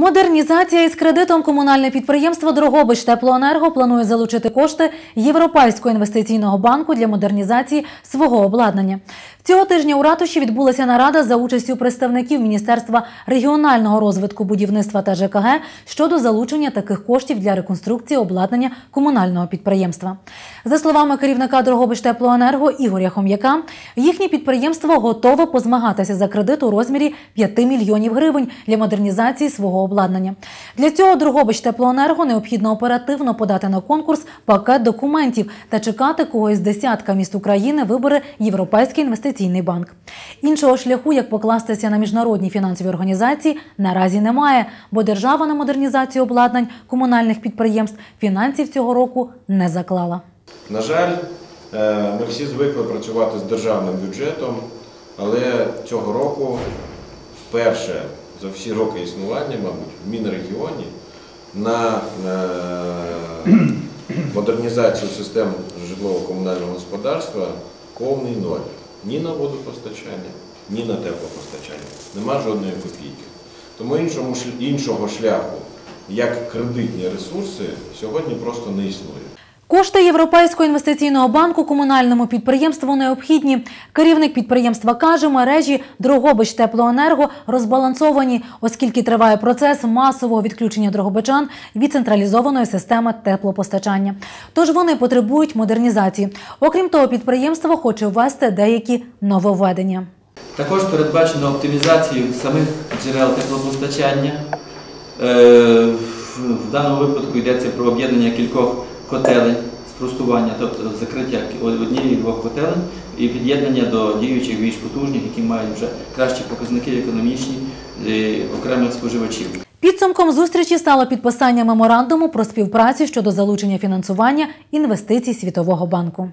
Модернізація із кредитом комунальне підприємство Дрогобич Теплоенерго планує залучити кошти Європейського інвестиційного банку для модернізації свого обладнання. Цього тижня у ратуші відбулася нарада за участю представників Міністерства регіонального розвитку будівництва та ЖКГ щодо залучення таких коштів для реконструкції обладнання комунального підприємства. За словами керівника Дрогобич Теплоенерго Ігоря Хом'яка, їхнє підприємство готове позмагатися за кредит у розмірі 5 мільйонів гривень для модернізації свого обладнання. Для цього Дрогобич Теплоенерго необхідно оперативно подати на конкурс пакет документів та чекати когось з десятка міст України вибере Європейський інвестиційний банк. Іншого шляху, як покластися на міжнародні фінансові організації, наразі немає, бо держава на модернізацію обладнань комунальних підприємств фінансів цього року не заклала. На жаль, е, ми всі звикли працювати з державним бюджетом, але цього року вперше за всі роки існування, мабуть, в Мінрегіоні на е, модернізацію систем житлово-комунального господарства повний ноль. Ні на водопостачання, ні на теплопостачання. Нема жодної копійки. Тому іншого шляху, як кредитні ресурси, сьогодні просто не існує. Кошти Європейського інвестиційного банку комунальному підприємству необхідні. Керівник підприємства каже, мережі Дрогобич Теплоенерго розбалансовані, оскільки триває процес масового відключення дрогобичан від централізованої системи теплопостачання. Тож вони потребують модернізації. Окрім того, підприємство хоче ввести деякі нововведення. Також передбачено оптимізацію самих джерел теплопостачання. Е, В даному випадку йдеться про об'єднання кількох котелень, спростування, тобто закриття однієї-двох котелень і під'єднання до діючих більш потужних, які мають вже кращі показники економічні е, окремих споживачів. Підсумком зустрічі стало підписання меморандуму про співпрацю щодо залучення фінансування інвестицій Світового банку.